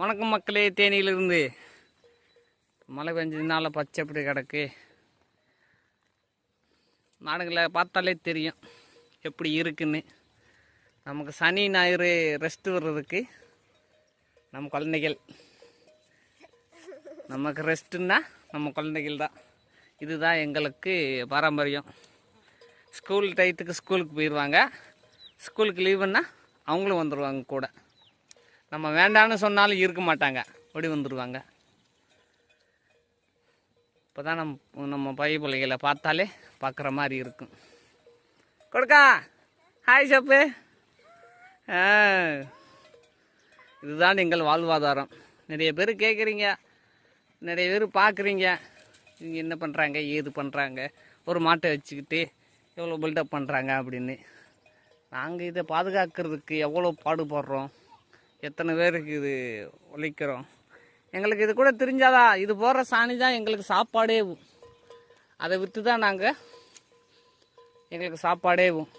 வணக்கம் மக்களே தேனியிலிருந்து. மழை பெஞ்சதுனால பச்சை எப்படி கிடக்கு. நாடுகளை பார்த்தாலே தெரியும் எப்படி இருக்குன்னு. நமக்கு சனி ஞாயிறு ரெஸ்ட் வர்றதுக்கு நம்ம குழந்தைகள். நமக்கு ரெஸ்ட்டுன்னா நம்ம குழந்தைகள் தான். இதுதான் எங்களுக்கு பாரம்பரியம். ஸ்கூல் டயத்துக்கு ஸ்கூலுக்கு போயிடுவாங்க. ஸ்கூலுக்கு லீவுன்னா அவங்களும் வந்துடுவாங்க கூட. நம்ம வேண்டான்னு சொன்னாலும் இருக்க மாட்டாங்க. ஓடி வந்துடுவாங்க இப்போ தான் நம்ம நம்ம பைய பிள்ளைகளை பார்த்தாலே பார்க்குற மாதிரி இருக்கும். கொடுக்கா. ஹாய் சப்பு இதுதான் எங்கள் வாழ்வாதாரம். நிறைய பேர் கேட்குறீங்க நிறைய பேர் பார்க்குறீங்க. இவங்க என்ன பண்ணுறாங்க ஏது பண்ணுறாங்க ஒரு மாட்டை வச்சுக்கிட்டு எவ்வளோ பில்டப் பண்ணுறாங்க அப்படின்னு. நாங்கள் இதை பாதுகாக்கிறதுக்கு எவ்வளோ பாடுபடுறோம்? எத்தனை பேருக்கு இது உழைக்கிறோம் எங்களுக்கு இது கூட தெரிஞ்சாதான் இது போடுற சாணி தான் எங்களுக்கு சாப்பாடே அதை விற்று தான் நாங்கள் எங்களுக்கு சாப்பாடேவும்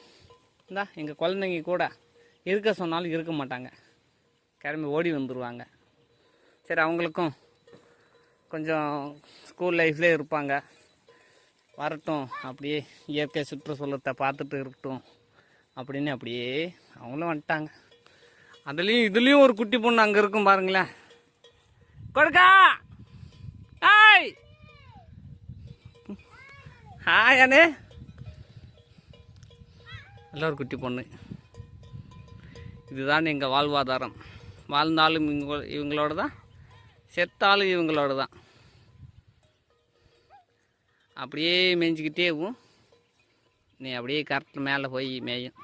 இந்தா எங்கள் குழந்தைங்க கூட இருக்க சொன்னாலும் இருக்க மாட்டாங்க. கிளம்பி ஓடி வந்துடுவாங்க சரி அவங்களுக்கும் கொஞ்சம் ஸ்கூல் லைஃப்லேயே இருப்பாங்க. வரட்டும் அப்படியே இயற்கை சுற்றுச்சூழத்தை பார்த்துட்டு இருக்கட்டும் அப்படின்னு அப்படியே அவங்களும் வந்துட்டாங்க. அதுலேயும் இதுலேயும் ஒரு குட்டி பொண்ணு அங்கே இருக்கும் பாருங்களேன். கொடுக்கா! ஹாய் ஹாய் அண்ணே நல்ல ஒரு குட்டி பொண்ணு. இதுதான் எங்கள் வாழ்வாதாரம். வாழ்ந்தாலும் இவங்க இவங்களோட தான் செத்தாலும் இவங்களோட தான் அப்படியே மேய்ஞ்சிக்கிட்டே நீ அப்படியே கரெக்டில் மேலே போய் மேயும்.